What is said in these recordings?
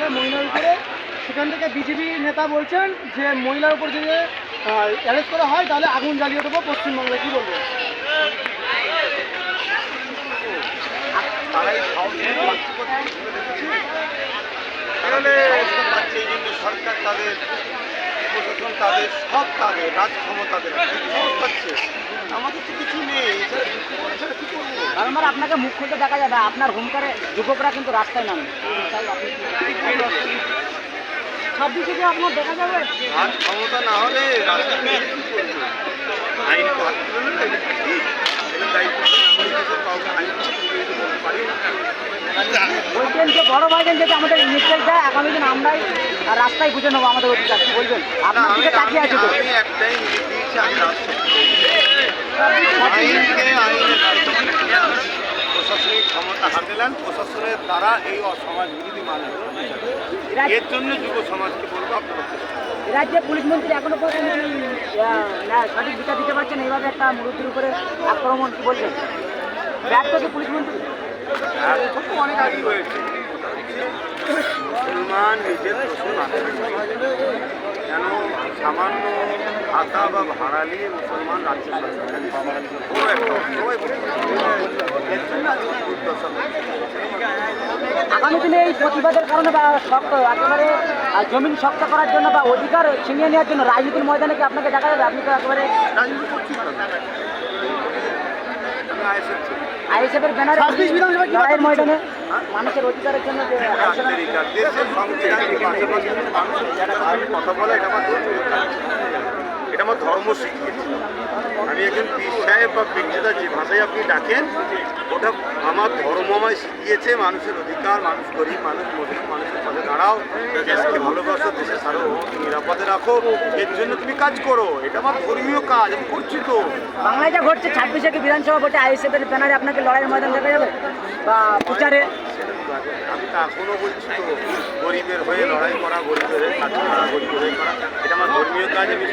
বলে মহিলার উপরে, সেখান থেকে বিজেপি নেতা বলছেন যে মহিলার উপর যদি অ্যারেস্ট করা হয়, তাহলে আগুন জ্বালিয়ে দেবো পশ্চিমবঙ্গে কী বলব সরকার তাদের প্রশাসন তাদের সব তাদের রাজ ক্ষমতাদের পাচ্ছে আমাদের তো কিছু নেই আপনাকে মুখ খুলতে দেখা যাবে আপনার হুঙ্কারে যুবকরা কিন্তু রাস্তায় নামে। ছাব্বিশে কি আপনার দেখা যাবে? রাজ ক্ষমতা না হলে রাস্তায় আইন দায়িত্ব নাগরিকদের কাউকে আইন তো তুলে দিতে পারি না যে বড় ভাইজান যদি আমাদের নির্দেশ দেয় আগামী দিন আমরাই রাস্তায় বুঝে নেব আমাদের অধিকার। বলবেন আপনার দিকে তাকিয়ে আছে তো। একটাই প্রশাসনিক ক্ষমতা হাতে নেন প্রশাসনের দ্বারা এই অসমাজ বিরোধী মানুষগুলো বিচার করুন। রাজ- এর জন্য যুব সমাজকে বলব আপনারা রাজ্যে পুলিশ মন্ত্রী এখনও পর্যন্ত সঠিক বিচার দিতে পারছেন? এইভাবে একটা মুরব্বীর উপরে আক্রমণ কি বলছেন ব্যর্থ পুলিশ মন্ত্রী অনেক হয়েছে মুসলমান নিজের দোষে কেন সামান্য ভাতা বা ভাড়া নিয়ে মুসলমান রাজ্য। আগামী দিনে এই প্রতিবাদের কারণে বা শক্ত একেবারে জমিন শক্ত করার জন্য বা অধিকার ছিনিয়ে নেওয়ার জন্য রাজনীতির ময়দানে কি আপনাকে দেখা যাবে? আপনি তো একেবারে রাজনীতি করছি আইএসএফের ব্যানারে ছাব্বিশ বিধানসভা লড়াইয়ের ময়দানে? মানুষের অধিকারের জন্য যে আলোচনা দেশের সংবিধানের পাশাপাশি মানুষের অধিকারের কথা বলা এটা। এটা আমার ধর্ম শিখিয়েছে। আমি একজন পীর সাহেব বা বিক্রেতা যে ভাষায় আপনি ডাকেন ওটা আমার ধর্ম আমায় শিখিয়েছে মানুষের অধিকার মানুষ গরিব মানুষ মজুর মানুষের পাশে দাঁড়াও দেশকে ভালোবাসো দেশের সার্বভৌমত্ব নিরাপদে রাখো এর জন্য তুমি কাজ করো এটা আমার ধর্মীয় কাজ আমি করছি তো। বাংলায় যা ঘটছে ছাব্বিশে বিধানসভা ভোটে আইএসএফের ব্যানারে আপনাকে লড়াইয়ের ময়দান দেখা যাবে? বা প্রচারে? আমি তো এখনও বলছি তো গরিবের হয়ে লড়াই করা গরিবের হয়ে কাজ করা গরিবের হয়ে করা এটা আমার ধর্মীয় কাজ আমি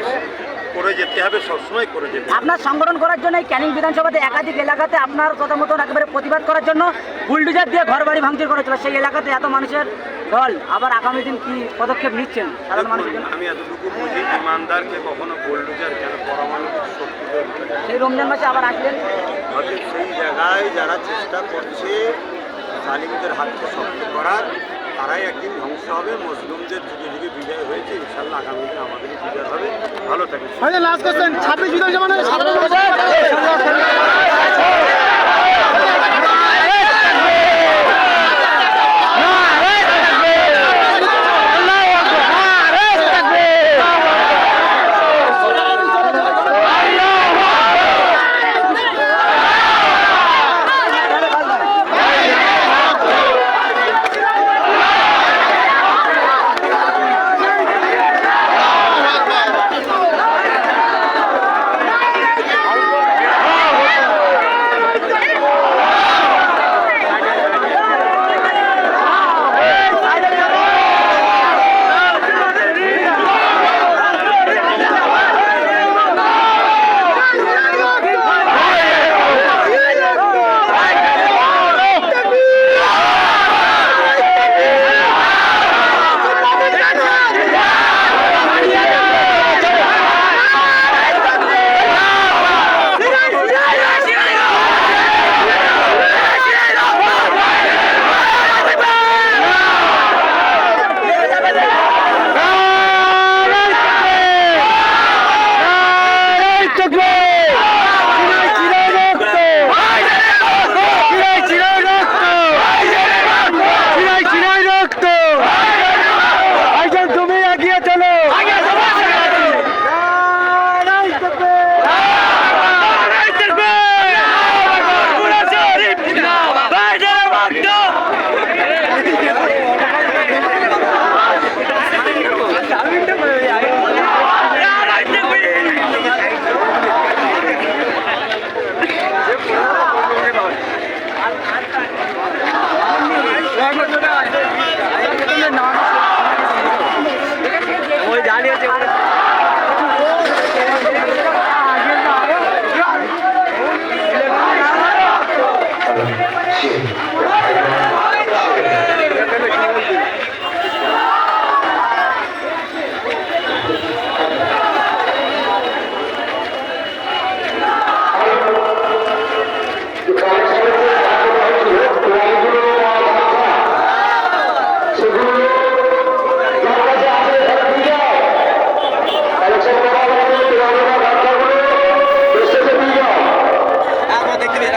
করে যেতে হবে সবসময় করে যেতে আপনার সংগঠন করার জন্য এই ক্যানিং বিধানসভাতে একাধিক এলাকাতে আপনার কথা মতন একেবারে প্রতিবাদ করার জন্য বুলডুজার দিয়ে ঘর বাড়ি ভাঙচুর করেছিল সেই এলাকাতে এত মানুষের ঢল আবার আগামী দিন কি পদক্ষেপ নিচ্ছেন সাধারণ মানুষের জন্য? আমি এতটুকু বুঝি ইমানদারকে কখনো গোল্ডুজার কেন পরমাণবিক শক্তি। সেই রমজান মাসে আবার আসলেন? সেই জায়গায় যারা চেষ্টা করছে জালিমদের হাতকে শক্ত করার তারাই একদিন ধ্বংস হবে মুসলিমদের যুগে যুগে বিজয় হয়েছে ইনশাল্লাহ আগামী দিনে আমাদেরই বিজয় হবে। ভালো থাকবে লাস্ট কোশ্চেন ছাব্বিশ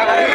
টাকা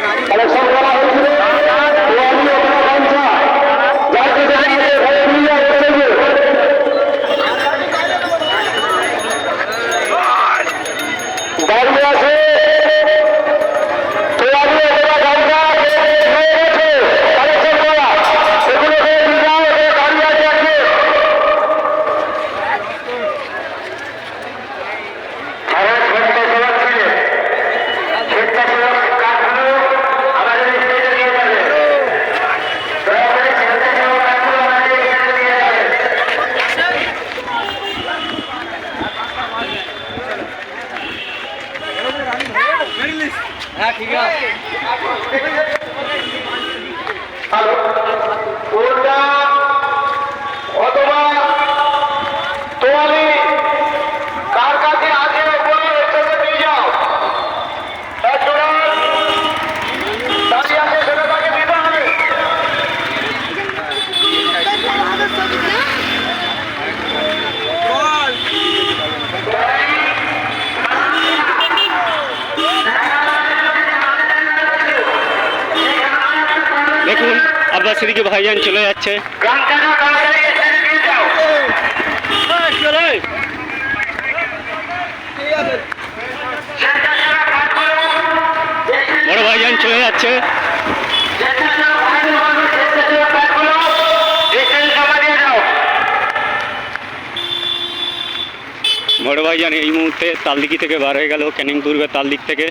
ঠিক আছে সিদ্দিকি ভাইজান চলে যাচ্ছে। বড় ভাইজান চলে যাচ্ছে। বড় ভাইজান এই মুহূর্তে তালদিকি থেকে বার হয়ে গেল, ক্যানিং দুর্গের তালদিক থেকে।